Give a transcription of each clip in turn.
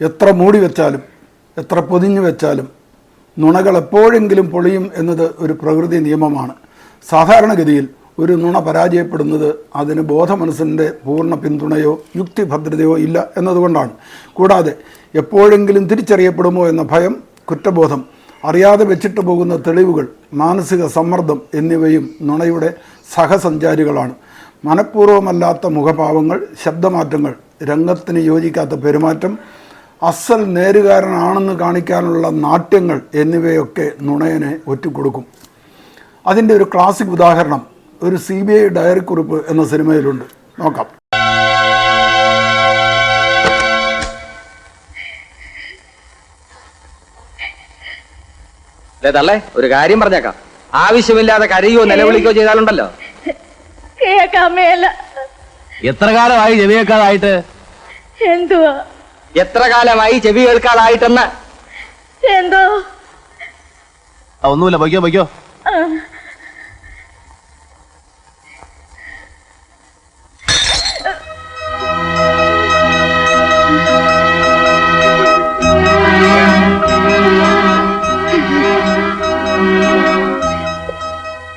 എത്ര മൂടി വെച്ചാലും എത്ര പൊതിഞ്ഞു വെച്ചാലും നുണകൾ എപ്പോഴെങ്കിലും പൊളിയും എന്നത് ഒരു പ്രകൃതി നിയമമാണ്. സാധാരണഗതിയിൽ ഒരു നുണ പരാജയപ്പെടുന്നത് അതിന് ബോധമനസ്സിന്റെ പൂർണ പിന്തുണയോ യുക്തിഭദ്രതയോ ഇല്ല എന്നതുകൊണ്ടാണ്. കൂടാതെ എപ്പോഴെങ്കിലും തിരിച്ചറിയപ്പെടുമോ എന്ന ഭയം കുറ്റബോധം അറിയാതെ വെച്ചിട്ട് പോകുന്ന തെളിവുകൾ മാനസിക സമ്മർദ്ദം എന്നിവയും നുണയുടെ സഹസഞ്ചാരികളാണ്. മനഃപൂർവമല്ലാത്ത മുഖഭാവങ്ങൾ ശബ്ദമാറ്റങ്ങൾ രംഗത്തിന് യോജിക്കാത്ത പെരുമാറ്റം അസൽ നേരുകാരനാണെന്ന് കാണിക്കാനുള്ള നാട്യങ്ങൾ എന്നിവയൊക്കെ നുണയനെ ഒറ്റിക്കൊടുക്കും അതിന്റെ ഒരു ക്ലാസിക് ഉദാഹരണം ഒരു സി ബി ഐ ഡയറി കുറിപ്പ് എന്ന സിനിമയിലുണ്ട്. നോക്കാം. തള്ളേ ഒരു കാര്യം പറഞ്ഞേക്കാം. ആവശ്യമില്ലാതെ കരയോ നിലവിളിക്കോ ചെയ്താലുണ്ടല്ലോ. മേല. എത്ര കാലമായി ജവിയേക്കാതായിട്ട് എന്തുവാ? എത്ര കാലമായി ചെവി കേൾക്കാതായിട്ടെന്ന്? എന്തോ? ഒന്നുമില്ല പൊയ്ക്കോ പൊയ്ക്കോ.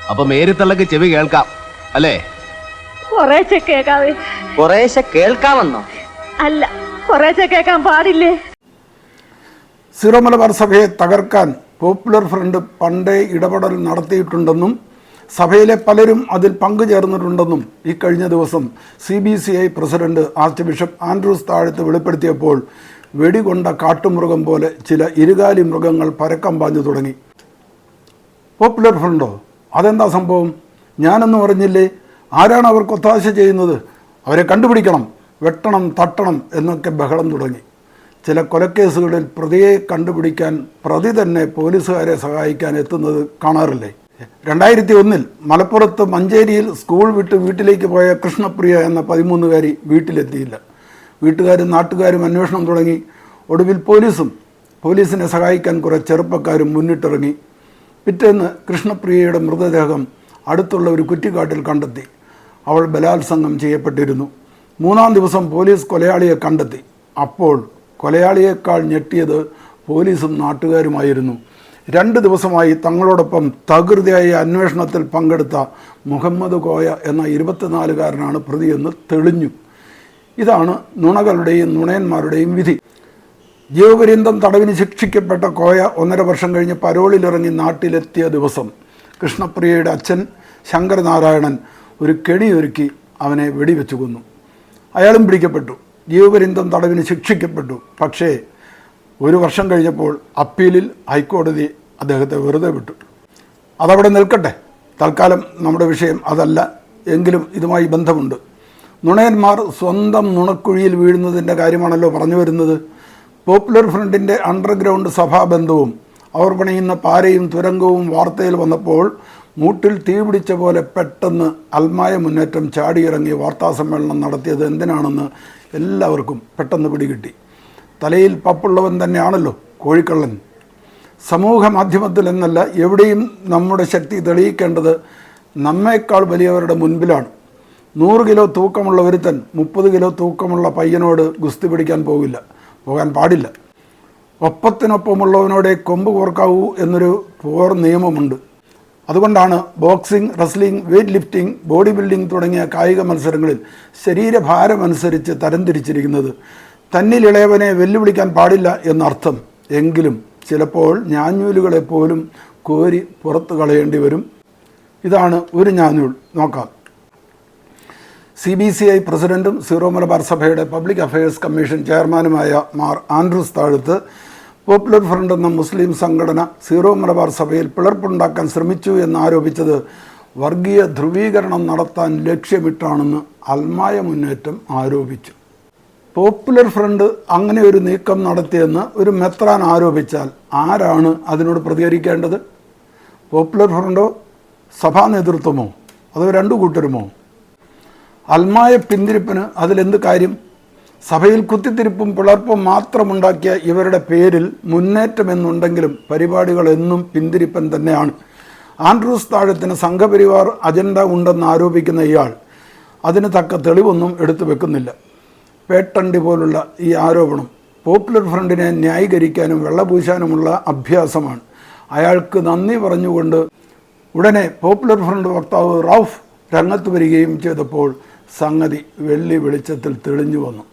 അപ്പൊ മേരിത്തള്ളക്ക് ചെവി കേൾക്കാം അല്ലേ? കുറേശ്ശെ കുറേശ്ശെ കേൾക്കാമെന്നോ? അല്ല. കുറേശ്ശെ കേക്കാൻ പാടില്ലേ? സിറോ മലബാർ സഭയെ തകർക്കാൻ പോപ്പുലർ ഫ്രണ്ട് പണ്ടേ ഇടപെടൽ നടത്തിയിട്ടുണ്ടെന്നും സഭയിലെ പലരും അതിൽ പങ്കുചേർന്നിട്ടുണ്ടെന്നും ഇക്കഴിഞ്ഞ കഴിഞ്ഞ ദിവസം C B C I president archbishop Andrews Thazhath വെളിപ്പെടുത്തിയപ്പോൾ വെടികൊണ്ട കാട്ടുമൃഗം പോലെ ചില ഇരുകാലി മൃഗങ്ങൾ പരക്കം പാഞ്ഞു തുടങ്ങി. പോപ്പുലർ ഫ്രണ്ടോ? അതെന്താ സംഭവം? ഞാനൊന്നും അറിഞ്ഞില്ലേ? ആരാണ് അവർക്ക് ഒത്താശ ചെയ്യുന്നത്? അവരെ കണ്ടുപിടിക്കണം. വെട്ടണം തട്ടണം എന്നൊക്കെ ബഹളം തുടങ്ങി. ചില കൊലക്കേസുകളിൽ പ്രതിയെ കണ്ടുപിടിക്കാൻ പ്രതി തന്നെ പോലീസുകാരെ സഹായിക്കാൻ എത്തുന്നത് കാണാറില്ലേ? രണ്ടായിരത്തി ഒന്നിൽ മലപ്പുറത്ത് മഞ്ചേരിയിൽ സ്കൂൾ വിട്ട് വീട്ടിലേക്ക് പോയ കൃഷ്ണപ്രിയ എന്ന പതിമൂന്നുകാരി വീട്ടിലെത്തിയില്ല. വീട്ടുകാരും നാട്ടുകാരും അന്വേഷണം തുടങ്ങി. ഒടുവിൽ പോലീസും പോലീസിനെ സഹായിക്കാൻ കുറേ ചെറുപ്പക്കാരും മുന്നിട്ടിറങ്ങി. പിറ്റേന്ന് കൃഷ്ണപ്രിയയുടെ മൃതദേഹം അടുത്തുള്ള ഒരു കുറ്റിക്കാട്ടിൽ കണ്ടെത്തി. അവൾ ബലാത്സംഗം ചെയ്യപ്പെട്ടിരുന്നു. മൂന്നാം ദിവസം പോലീസ് കൊലയാളിയെ കണ്ടെത്തി. അപ്പോൾ കൊലയാളിയേക്കാൾ ഞെട്ടിയത് പോലീസും നാട്ടുകാരുമായിരുന്നു. രണ്ട് ദിവസമായി തങ്ങളോടൊപ്പം തകൃതിയായ അന്വേഷണത്തിൽ പങ്കെടുത്ത മുഹമ്മദ് കോയ എന്ന ഇരുപത്തിനാലുകാരനാണ് പ്രതിയെന്ന് തെളിഞ്ഞു. ഇതാണ് നുണകളുടെയും നുണയന്മാരുടെയും വിധി. ജീവപര്യന്തം തടവിന് ശിക്ഷിക്കപ്പെട്ട കോയ ഒന്നര വർഷം കഴിഞ്ഞ് പരോളിലിറങ്ങി നാട്ടിലെത്തിയ ദിവസം കൃഷ്ണപ്രിയയുടെ അച്ഛൻ ശങ്കരനാരായണൻ ഒരു കെണിയൊരുക്കി അവനെ വെടിവെച്ചു കൊന്നു. അയാളും പിടിക്കപ്പെട്ടു. ജീവപര്യന്തം തടവിന് ശിക്ഷിക്കപ്പെട്ടു. പക്ഷേ ഒരു വർഷം കഴിഞ്ഞപ്പോൾ അപ്പീലിൽ ഹൈക്കോടതി അദ്ദേഹത്തെ വെറുതെ വിട്ടു. അതവിടെ നിൽക്കട്ടെ. തൽക്കാലം നമ്മുടെ വിഷയം അതല്ല. എങ്കിലും ഇതുമായി ബന്ധമുണ്ട്. നുണയന്മാർ സ്വന്തം നുണക്കുഴിയിൽ വീഴുന്നതിന്റെ കാര്യമാണല്ലോ പറഞ്ഞു വരുന്നത്. പോപ്പുലർ ഫ്രണ്ടിന്റെ അണ്ടർഗ്രൗണ്ട് സഭാബന്ധവും അവർ പണിയുന്ന പാരയും തുരങ്കവും വാർത്തയിൽ വന്നപ്പോൾ മൂട്ടിൽ തീ പിടിച്ച പോലെ പെട്ടെന്ന് അൽമായ മുന്നേറ്റം ചാടിയിറങ്ങി വാർത്താസമ്മേളനം നടത്തിയത് എന്തിനാണെന്ന് എല്ലാവർക്കും പെട്ടെന്ന് പിടികിട്ടി. തലയിൽ പപ്പുള്ളവൻ തന്നെയാണല്ലോ കോഴിക്കള്ളൻ. സമൂഹ മാധ്യമത്തിൽ എന്നല്ല എവിടെയും നമ്മുടെ ശക്തി തെളിയിക്കേണ്ടത് നമ്മേക്കാൾ വലിയവരുടെ മുൻപിലാണ്. നൂറ് കിലോ തൂക്കമുള്ള ഒരുത്തൻ മുപ്പത് കിലോ തൂക്കമുള്ള പയ്യനോട് ഗുസ്തി പിടിക്കാൻ പോകില്ല പോകാൻ പാടില്ല. ഒപ്പത്തിനൊപ്പമുള്ളവനോടെ കൊമ്പ് കോർക്കാവൂ എന്നൊരു പോർ നിയമമുണ്ട്. അതുകൊണ്ടാണ് boxing wrestling weight lifting body building തുടങ്ങിയ കായിക മത്സരങ്ങളിൽ ശരീരഭാരമനുസരിച്ച് തരംതിരിച്ചിരിക്കുന്നത്. തന്നിൽ ഇളയവനെ വെല്ലുവിളിക്കാൻ പാടില്ല എന്നർത്ഥം. എങ്കിലും ചിലപ്പോൾ ഞാഞ്ഞൂലുകളെ പോലും കോരി പുറത്തു കളയേണ്ടി വരും. ഇതാണ് ഒരു ഞാഞ്ഞൂൽ. നോക്കാം. സി ബി സി ഐ പ്രസിഡന്റും സീറോ മലബാർ സഭയുടെ പബ്ലിക് അഫയേഴ്സ് കമ്മീഷൻ ചെയർമാനുമായ Mar Andrews Thazhath popular front എന്ന മുസ്ലിം സംഘടന സീറോ മലബാർ സഭയിൽ പിളർപ്പുണ്ടാക്കാൻ ശ്രമിച്ചു എന്നാരോപിച്ചത് വർഗീയ ധ്രുവീകരണം നടത്താൻ ലക്ഷ്യമിട്ടാണെന്ന് അൽമായ മുന്നേറ്റം ആരോപിച്ചു. പോപ്പുലർ ഫ്രണ്ട് അങ്ങനെ ഒരു നീക്കം നടത്തിയെന്ന് ഒരു മെത്രാൻ ആരോപിച്ചാൽ ആരാണ് അതിനോട് പ്രതികരിക്കേണ്ടത്? പോപ്പുലർ ഫ്രണ്ടോ സഭാ നേതൃത്വമോ അതോ രണ്ടു കൂട്ടരുമോ? അൽമായ പിന്തിരിപ്പിന് അതിലെന്ത് കാര്യം? സഭയിൽ കുത്തിത്തിരിപ്പും പിളർപ്പും മാത്രമുണ്ടാക്കിയ ഇവരുടെ പേരിൽ മുന്നേറ്റമെന്നുണ്ടെങ്കിലും പരിപാടികൾ എന്നും പിന്തിരിപ്പൻ തന്നെയാണ്. ആൻഡ്രൂസ് താഴത്തിന് സംഘപരിവാർ അജണ്ട ഉണ്ടെന്ന് ആരോപിക്കുന്ന ഇയാൾ അതിന് തക്ക തെളിവൊന്നും എടുത്തു വെക്കുന്നില്ല. പേട്ടണ്ടി പോലുള്ള ഈ ആരോപണം പോപ്പുലർ ഫ്രണ്ടിനെ ന്യായീകരിക്കാനും വെള്ളപൂശാനുമുള്ള അഭ്യാസമാണ്. അയാൾക്ക് നന്ദി പറഞ്ഞുകൊണ്ട് ഉടനെ പോപ്പുലർ ഫ്രണ്ട് വക്താവ് റൌഫ് രംഗത്ത് വരികയും ചെയ്തപ്പോൾ സംഗതി വെള്ളി വെളിച്ചത്തിൽ തെളിഞ്ഞു വന്നു.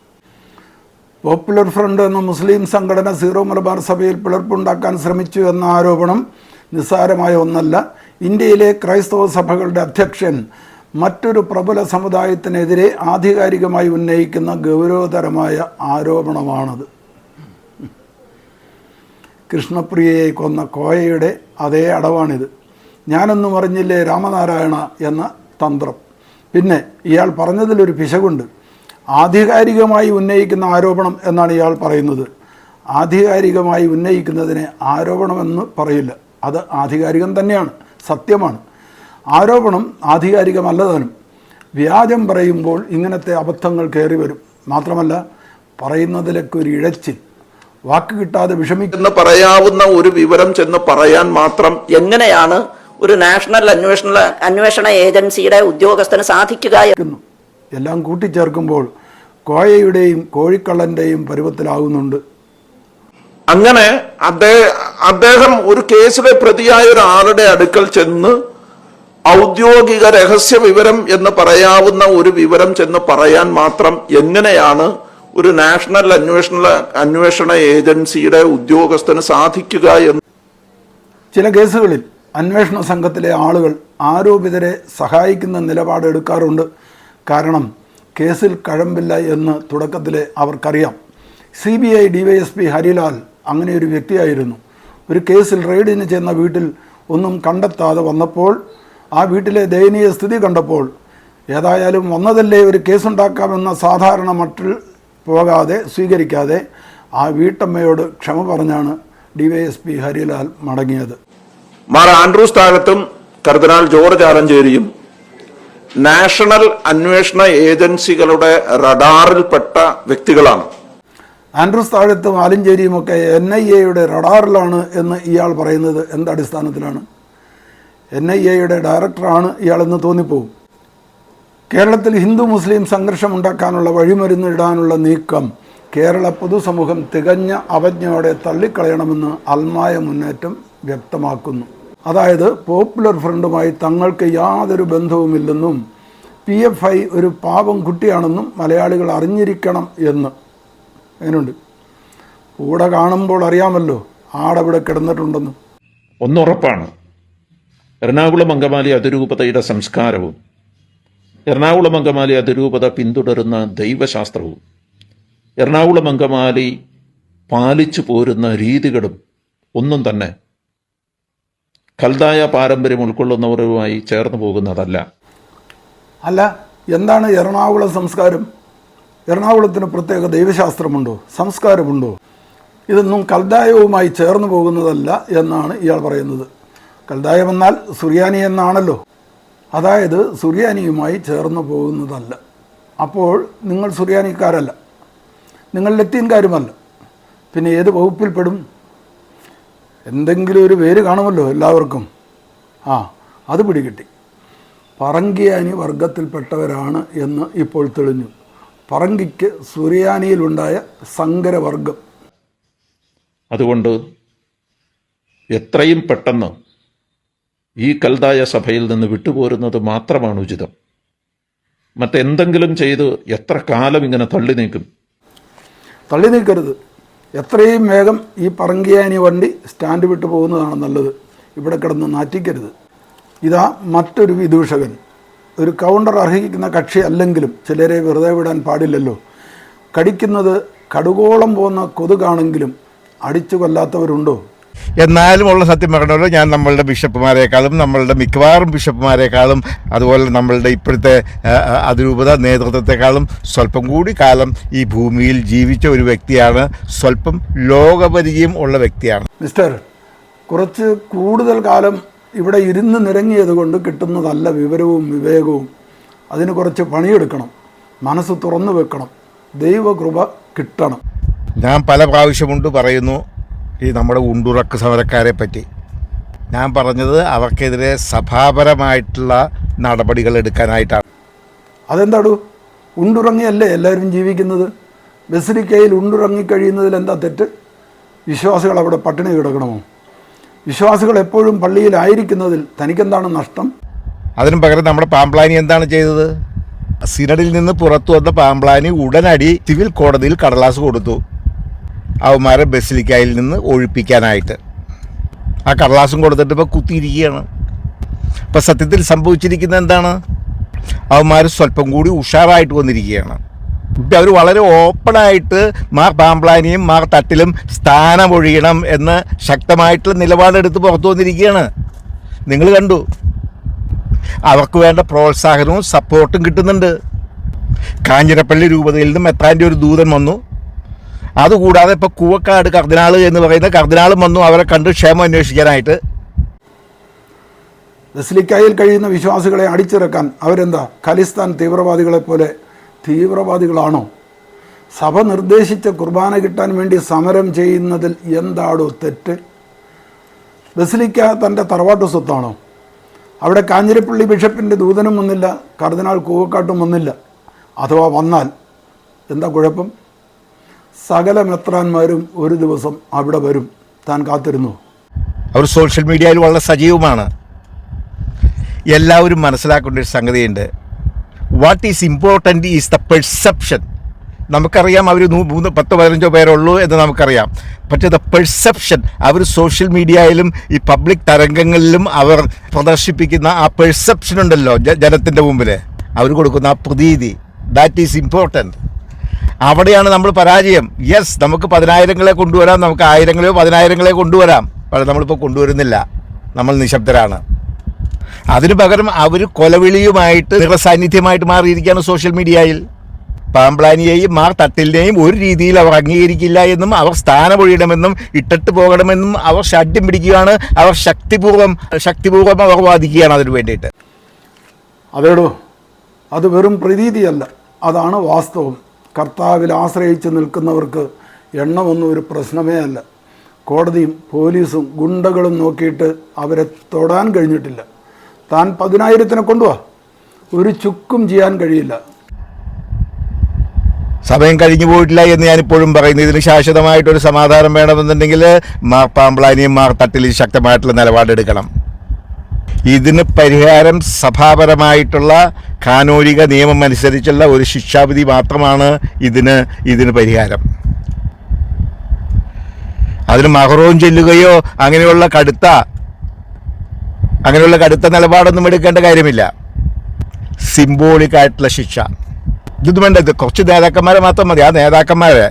പോപ്പുലർ ഫ്രണ്ട് എന്ന മുസ്ലിം സംഘടന സീറോ മലബാർ സഭയിൽ പിളർപ്പുണ്ടാക്കാൻ ശ്രമിച്ചു എന്ന ആരോപണം നിസ്സാരമായ ഒന്നല്ല. ഇന്ത്യയിലെ ക്രൈസ്തവ സഭകളുടെ അധ്യക്ഷൻ മറ്റൊരു പ്രബല സമുദായത്തിനെതിരെ ആധികാരികമായി ഉന്നയിക്കുന്ന ഗൗരവതരമായ ആരോപണമാണത്. കൃഷ്ണപ്രിയയെ കൊന്ന കോയയുടെ അതേ അടവാണിത്. ഞാനൊന്നും അറിഞ്ഞില്ലേ രാമനാരായണ എന്ന തന്ത്രം. പിന്നെ ഇയാൾ പറഞ്ഞതിലൊരു പിശകുണ്ട്. ആധികാരികമായി ഉന്നയിക്കുന്ന ആരോപണം എന്നാണ് ഇയാൾ പറയുന്നത്. ആധികാരികമായി ഉന്നയിക്കുന്നതിനെ ആരോപണമെന്ന് പറയില്ല. അത് ആധികാരികം തന്നെയാണ്. സത്യമാണ്. ആരോപണം ആധികാരികമല്ലതാനും വ്യാജം പറയുമ്പോൾ ഇങ്ങനത്തെ അബദ്ധങ്ങൾ കയറി വരും. മാത്രമല്ല പറയുന്നതിലൊക്കെ ഒരു ഇഴച്ചിൽ വാക്ക് കിട്ടാതെ വിഷമിക്കുന്ന പറയാവുന്ന ഒരു വിവരം ചെന്ന് പറയാൻ മാത്രം എങ്ങനെയാണ് ഒരു നാഷണൽ അന്വേഷണ അന്വേഷണ ഏജൻസിയുടെ ഉദ്യോഗസ്ഥന് സാധിക്കുക എല്ലാം കൂട്ടിച്ചേർക്കുമ്പോൾ കോയയുടെയും കോഴിക്കള്ളന്റെയും പരുവത്തിലാകുന്നുണ്ട് അങ്ങനെ അദ്ദേഹം അദ്ദേഹം ഒരു കേസിലെ പ്രതിയായ ഒരാളുടെ അടുക്കൽ ചെന്ന് ഔദ്യോഗിക രഹസ്യ വിവരം എന്ന് പറയാവുന്ന ഒരു വിവരം ചെന്ന് പറയാൻ മാത്രം എങ്ങനെയാണ് ഒരു നാഷണൽ അന്വേഷണ അന്വേഷണ ഏജൻസിയുടെ ഉദ്യോഗസ്ഥന് സാധിക്കുക എന്ന് ചില കേസുകളിൽ അന്വേഷണ സംഘത്തിലെ ആളുകൾ ആരോപിതരെ സഹായിക്കുന്ന നിലപാട് എടുക്കാറുണ്ട് കാരണം കേസിൽ കഴമ്പില്ല എന്ന് തുടക്കത്തിലെ അവർക്കറിയാം. C B I DYSP Harilal അങ്ങനെ ഒരു വ്യക്തിയായിരുന്നു. ഒരു കേസിൽ റെയ്ഡിന് ചെന്ന വീട്ടിൽ ഒന്നും കണ്ടെത്താതെ വന്നപ്പോൾ ആ വീട്ടിലെ ദയനീയ സ്ഥിതി കണ്ടപ്പോൾ ഏതായാലും വന്നതല്ലേ ഒരു കേസുണ്ടാക്കാമെന്ന സാധാരണ മട്ടിൽ പോകാതെ സ്വീകരിക്കാതെ ആ വീട്ടമ്മയോട് ക്ഷമ പറഞ്ഞാണ് ഡിവൈഎസ്പി ഹരിലാൽ മടങ്ങിയത്. മാർ ആൻഡ്രൂസ് താഴത്തും കർദിനാൾ ജോർജ് ആലഞ്ചേരിയും നാഷണൽ അന്വേഷണ ഏജൻസികളുടെ റഡാറിൽപ്പെട്ട വ്യക്തികളാണ്. ആൻഡ്രൂസ് താഴത്തും ആലഞ്ചേരിയും ഒക്കെ എൻ ഐ എയുടെ റഡാറിലാണ് എന്ന് ഇയാൾ പറയുന്നത് എന്തടിസ്ഥാനത്തിലാണ് എൻ ഐ എയുടെ ഡയറക്ടറാണ് ഇയാളെന്ന് തോന്നിപ്പോവും. കേരളത്തിൽ ഹിന്ദു മുസ്ലിം സംഘർഷം ഉണ്ടാക്കാനുള്ള വഴിമരുന്ന് ഇടാനുള്ള നീക്കം കേരള പൊതുസമൂഹം തികഞ്ഞ അവജ്ഞയോടെ തള്ളിക്കളയണമെന്ന് അൽമായ മുന്നേറ്റം വ്യക്തമാക്കുന്നു. അതായത് പോപ്പുലർ ഫ്രണ്ടുമായി തങ്ങൾക്ക് യാതൊരു ബന്ധവുമില്ലെന്നും പി എഫ് ഐ ഒരു പാവം കുട്ടിയാണെന്നും മലയാളികൾ അറിഞ്ഞിരിക്കണം എന്ന്. അങ്ങനെയുണ്ട് കൂടെ കാണുമ്പോൾ അറിയാമല്ലോ ആടവിടെ കിടന്നിട്ടുണ്ടെന്ന്. ഒന്നുറപ്പാണ്. എറണാകുളം അങ്കമാലി അതിരൂപതയുടെ സംസ്കാരവും എറണാകുളം അങ്കമാലി അതിരൂപത പിന്തുടരുന്ന ദൈവശാസ്ത്രവും എറണാകുളം അങ്കമാലി പാലിച്ചു പോരുന്ന രീതികളും ഒന്നും തന്നെ കൽതായ പാരമ്പര്യം ഉൾക്കൊള്ളുന്നവരുമായി ചേർന്ന് പോകുന്നതല്ല. അല്ല എന്താണ് എറണാകുളം സംസ്കാരം? എറണാകുളത്തിന് പ്രത്യേക ദൈവശാസ്ത്രമുണ്ടോ? സംസ്കാരമുണ്ടോ? ഇതൊന്നും കൽദായവുമായി ചേർന്ന് പോകുന്നതല്ല എന്നാണ് ഇയാൾ പറയുന്നത്. കൽദായം എന്നാൽ സുറിയാനി എന്നാണല്ലോ. അതായത് സുറിയാനിയുമായി ചേർന്ന് പോകുന്നതല്ല. അപ്പോൾ നിങ്ങൾ സുറിയാനിക്കാരല്ല. നിങ്ങൾ ലത്തീൻകാരുമല്ല. പിന്നെ ഏത് വകുപ്പിൽപ്പെടും? എന്തെങ്കിലും ഒരു പേര് കാണുമല്ലോ എല്ലാവർക്കും. ആ അത് പിടികിട്ടി. പറങ്കിയാനി വർഗത്തിൽപ്പെട്ടവരാണ് എന്ന് ഇപ്പോൾ തെളിഞ്ഞു. പറങ്കിക്ക് സുറിയാനിയിലുണ്ടായ സങ്കരവർഗം. അതുകൊണ്ട് എത്രയും പെട്ടെന്ന് ഈ കൽതായ സഭയിൽ നിന്ന് വിട്ടുപോരുന്നത് മാത്രമാണ് ഉചിതം. മറ്റെന്തെങ്കിലും ചെയ്ത് എത്ര കാലം ഇങ്ങനെ തള്ളി നീക്കും തള്ളി നീക്കരുത് എത്രയും വേഗം ഈ പറങ്കിയാനി വണ്ടി സ്റ്റാൻഡ് വിട്ടു പോകുന്നതാണ് നല്ലത്. ഇവിടെ കിടന്ന് നാറ്റിക്കരുത്. ഇതാ മറ്റൊരു വിദൂഷകൻ. ഒരു കൗണ്ടർ അർഹിക്കുന്ന കക്ഷി അല്ലെങ്കിലും ചിലരെ വെറുതെ വിടാൻ പാടില്ലല്ലോ. കടിക്കുന്നത് കടുകോളം പോകുന്ന കൊതുകാണെങ്കിലും അടിച്ചു കൊല്ലാത്തവരുണ്ടോ? എന്നാലും ഉള്ള സത്യം പറഞ്ഞല്ലോ ഞാൻ നമ്മളുടെ ബിഷപ്പുമാരെക്കാളും നമ്മളുടെ മിക്കവാറും ബിഷപ്പുമാരെക്കാളും അതുപോലെ നമ്മളുടെ ഇപ്പോഴത്തെ അതിരൂപത നേതൃത്വത്തെക്കാളും സ്വല്പം കൂടി കാലം ഈ ഭൂമിയിൽ ജീവിച്ച ഒരു വ്യക്തിയാണ് സ്വല്പം ലോകപരിചയം ഉള്ള വ്യക്തിയാണ്. മിസ്റ്റർ കുറച്ച് കൂടുതൽ കാലം ഇവിടെ ഇരുന്ന് നിരങ്ങിയത് കൊണ്ട് കിട്ടുന്നതല്ല വിവരവും വിവേകവും അതിന് കുറച്ച് പണിയെടുക്കണം മനസ്സ് തുറന്നു വെക്കണം ദൈവകൃപ കിട്ടണം. ഞാൻ പല പ്രാവശ്യമുണ്ട് പറയുന്നു ഈ നമ്മുടെ ഉണ്ടുറക്ക് സമരക്കാരെ പറ്റി. ഞാൻ പറഞ്ഞത് അവർക്കെതിരെ സഭാപരമായിട്ടുള്ള നടപടികൾ എടുക്കാനായിട്ടാണ്. അതെന്താടു? ഉണ്ടുറങ്ങിയല്ലേ എല്ലാവരും ജീവിക്കുന്നത്? ബസിലിക്കയിൽ ഉണ്ടുറങ്ങിക്കഴിയുന്നതിൽ എന്താ തെറ്റ്? വിശ്വാസികൾ അവിടെ പട്ടിണി കിടക്കണമോ? വിശ്വാസികൾ എപ്പോഴും പള്ളിയിലായിരിക്കുന്നതിൽ തനിക്കെന്താണ് നഷ്ടം? അതിനു പകരം നമ്മുടെ പാമ്പ്ലാനി എന്താണ് ചെയ്തത്? സിനഡിൽ നിന്ന് പുറത്തു വന്ന പാമ്പ്ലാനി ഉടനടി സിവിൽ കോടതിയിൽ കടലാസ് കൊടുത്തു. അവന്മാരെ ബസിലിക്കായിൽ നിന്ന് ഒഴിപ്പിക്കാനായിട്ട്. ആ കടലാസും കൊടുത്തിട്ട് ഇപ്പോൾ കുത്തിയിരിക്കുകയാണ്. ഇപ്പം സത്യത്തിൽ സംഭവിച്ചിരിക്കുന്നത് എന്താണ്? അവന്മാർ സ്വല്പം കൂടി ഉഷാറായിട്ട് വന്നിരിക്കുകയാണ്. ഇപ്പം അവർ വളരെ ഓപ്പണായിട്ട് മാർ പാമ്പ്ലാനിയും മാർ തട്ടിലും സ്ഥാനമൊഴിയണം എന്ന് ശക്തമായിട്ടുള്ള നിലപാടെടുത്ത് പുറത്തു വന്നിരിക്കുകയാണ്. നിങ്ങൾ കണ്ടു? അവർക്ക് വേണ്ട പ്രോത്സാഹനവും സപ്പോർട്ടും കിട്ടുന്നുണ്ട്. കാഞ്ഞിരപ്പള്ളി രൂപതയിൽ നിന്നും എത്താന്റെ ഒരു ദൂതൻ വന്നു. അതുകൂടാതെ ഇപ്പോൾ കൂവക്കാട് കർദിനാൾ എന്ന് പറയുന്ന കർദിനാളും വന്നു അവരെ കണ്ട് ക്ഷേമം അന്വേഷിക്കാനായിട്ട്. ബസിലിക്കായിൽ കഴിയുന്ന വിശ്വാസികളെ അടിച്ചിറക്കാൻ അവരെന്താ? ഖലിസ്ഥാൻ തീവ്രവാദികളെ പോലെ തീവ്രവാദികളാണോ? സഭ നിർദ്ദേശിച്ച കുർബാന കിട്ടാൻ വേണ്ടി സമരം ചെയ്യുന്നതിൽ എന്താടോ തെറ്റ്? ബസിലിക്ക തന്റെ തറവാട്ട് സ്വത്താണോ? അവിടെ കാഞ്ഞിരപ്പള്ളി ബിഷപ്പിന്റെ ദൂതനും വന്നില്ല കർദിനാൾ കൂവക്കാട്ടും വന്നില്ല. അഥവാ വന്നാൽ എന്താ കുഴപ്പം? സകല മെത്രാന്മാരും ഒരു ദിവസം അവിടെ വരും. താൻ കാത്തിരുന്നു? അവർ സോഷ്യൽ മീഡിയയിൽ വളരെ സജീവമാണ്. എല്ലാവരും മനസ്സിലാക്കേണ്ട ഒരു സംഗതിയുണ്ട്. What is important is the perception നമുക്കറിയാം അവർ മൂന്ന് പത്ത് പതിനഞ്ചോ പേരുള്ളൂ എന്ന് നമുക്കറിയാം. പക്ഷേ ദ പെർസെപ്ഷൻ അവർ സോഷ്യൽ മീഡിയയിലും ഈ പബ്ലിക് തരംഗങ്ങളിലും അവർ പ്രദർശിപ്പിക്കുന്ന ആ പെർസെപ്ഷൻ ഉണ്ടല്ലോ ജനത്തിന്റെ മുമ്പിൽ അവർ കൊടുക്കുന്ന ആ പ്രതീതി. ദാറ്റ് ഈസ് ഇമ്പോർട്ടന്റ് അവിടെയാണ് നമ്മൾ പരാജയം. യെസ് നമുക്ക് പതിനായിരങ്ങളെ കൊണ്ടുവരാം നമുക്ക് ആയിരങ്ങളെയോ പതിനായിരങ്ങളെ കൊണ്ടുവരാം. പക്ഷേ നമ്മളിപ്പോൾ കൊണ്ടുവരുന്നില്ല. നമ്മൾ നിശബ്ദരാണ്. അതിനു പകരം അവർ കൊലവിളിയുമായിട്ട് നിറസാന്നിധ്യമായിട്ട് മാറിയിരിക്കുകയാണ് സോഷ്യൽ മീഡിയയിൽ പാമ്പ്ലാനിയെയും മാർ തട്ടിലിനെയും ഒരു രീതിയിൽ അവർ അംഗീകരിക്കില്ല എന്നും അവർ സ്ഥാനമൊഴിയണമെന്നും ഇട്ടിട്ട് പോകണമെന്നും അവർ ഷഡ്യം പിടിക്കുകയാണ്. അവർ ശക്തിപൂർവം ശക്തിപൂർവം അവർ വാദിക്കുകയാണ് അതിനു വേണ്ടിയിട്ട്. അതേടോ അത് വെറും പ്രതീതിയല്ല. അതാണ് വാസ്തവം. കർത്താവിൽ ആശ്രയിച്ച് നിൽക്കുന്നവർക്ക് എണ്ണമൊന്നും ഒരു പ്രശ്നമേ അല്ല. കോടതിയും പോലീസും ഗുണ്ടകളും നോക്കിയിട്ട് അവരെ തൊടാൻ കഴിഞ്ഞിട്ടില്ല. താൻ പതിനായിരത്തിനെ കൊണ്ടുവാ. ഒരു ചുക്കും ചെയ്യാൻ കഴിയില്ല. സമയം കഴിഞ്ഞു പോയിട്ടില്ല എന്ന് ഞാൻ ഇപ്പോഴും പറയുന്നു. ഇതിന് ശാശ്വതമായിട്ടൊരു സമാധാനം വേണമെന്നുണ്ടെങ്കിൽ മാർ പാമ്പ്ലാനിയും മാർ തട്ടിൽ ശക്തമായിട്ടുള്ള നിലപാടെടുക്കണം. ഇതിന് പരിഹാരം സഭാപരമായിട്ടുള്ള കാനൂരിക നിയമം അനുസരിച്ചുള്ള ഒരു ശിക്ഷാവിധി മാത്രമാണ് ഇതിന് ഇതിന് പരിഹാരം. അതിന് മഹറവും ചെല്ലുകയോ അങ്ങനെയുള്ള കടുത്ത അങ്ങനെയുള്ള കടുത്ത നിലപാടൊന്നും എടുക്കേണ്ട കാര്യമില്ല. സിംബോളിക്കായിട്ടുള്ള ശിക്ഷ. ഇതൊന്നും വേണ്ട ഇത് കുറച്ച് നേതാക്കന്മാരെ മാത്രം മതി. ആ നേതാക്കന്മാരെ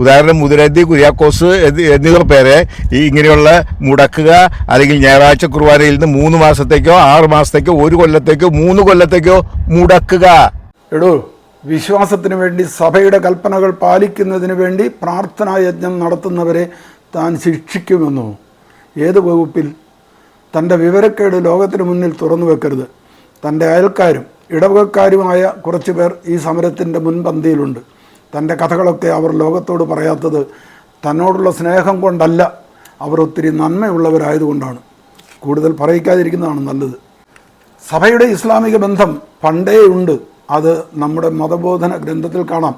ഉദാഹരണം മുതിരന്തി കുര്യാക്കോസ് എന്നി- എന്നിവർ പേരെ ഈ ഇങ്ങനെയുള്ള മുടക്കുക അല്ലെങ്കിൽ ഞായറാഴ്ച കുർബാനയിൽ നിന്ന് മൂന്ന് മാസത്തേക്കോ ആറ് മാസത്തേക്കോ ഒരു കൊല്ലത്തേക്കോ മൂന്ന് കൊല്ലത്തേക്കോ മുടക്കുക. എടോ വിശ്വാസത്തിന് വേണ്ടി സഭയുടെ കൽപ്പനകൾ പാലിക്കുന്നതിന് വേണ്ടി പ്രാർത്ഥനാ യജ്ഞം നടത്തുന്നവരെ താൻ ശിക്ഷിക്കുമെന്നോ? ഏത് വകുപ്പിൽ? തന്റെ വിവരക്കേട് ലോകത്തിന് മുന്നിൽ തുറന്നു വെക്കരുത്. തന്റെ അയൽക്കാരും ഇടവകക്കാരുമായ കുറച്ച് പേർ ഈ സമരത്തിന്റെ മുൻപന്തിയിലുണ്ട്. തന്റെ കഥകളൊക്കെ അവർ ലോകത്തോട് പറയാത്തത് തന്നോടുള്ള സ്നേഹം കൊണ്ടല്ല. അവർ ഒത്തിരി നന്മയുള്ളവരായതുകൊണ്ടാണ്. കൂടുതൽ പറയിക്കാതിരിക്കുന്നതാണ് നല്ലത്. സഭയുടെ ഇസ്ലാമിക ബന്ധം പണ്ടേ ഉണ്ട്. അത് നമ്മുടെ മതബോധന ഗ്രന്ഥത്തിൽ കാണാം.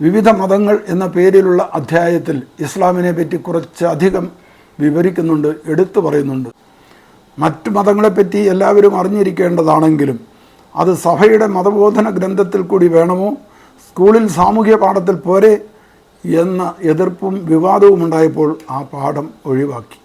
വിവിധ മതങ്ങൾ എന്ന പേരിലുള്ള അധ്യായത്തിൽ ഇസ്ലാമിനെ പറ്റി കുറച്ചധികം വിവരിക്കുന്നുണ്ട് എടുത്തു പറയുന്നുണ്ട്. മറ്റു മതങ്ങളെപ്പറ്റി എല്ലാവരും അറിഞ്ഞിരിക്കേണ്ടതാണെങ്കിലും അത് സഭയുടെ മതബോധന ഗ്രന്ഥത്തിൽ കൂടി വേണമോ? സ്കൂളിൽ സാമൂഹ്യ പാഠത്തിൽ പോരെ എന്ന എതിർപ്പും വിവാദവും ഉണ്ടായപ്പോൾ ആ പാഠം ഒഴിവാക്കി.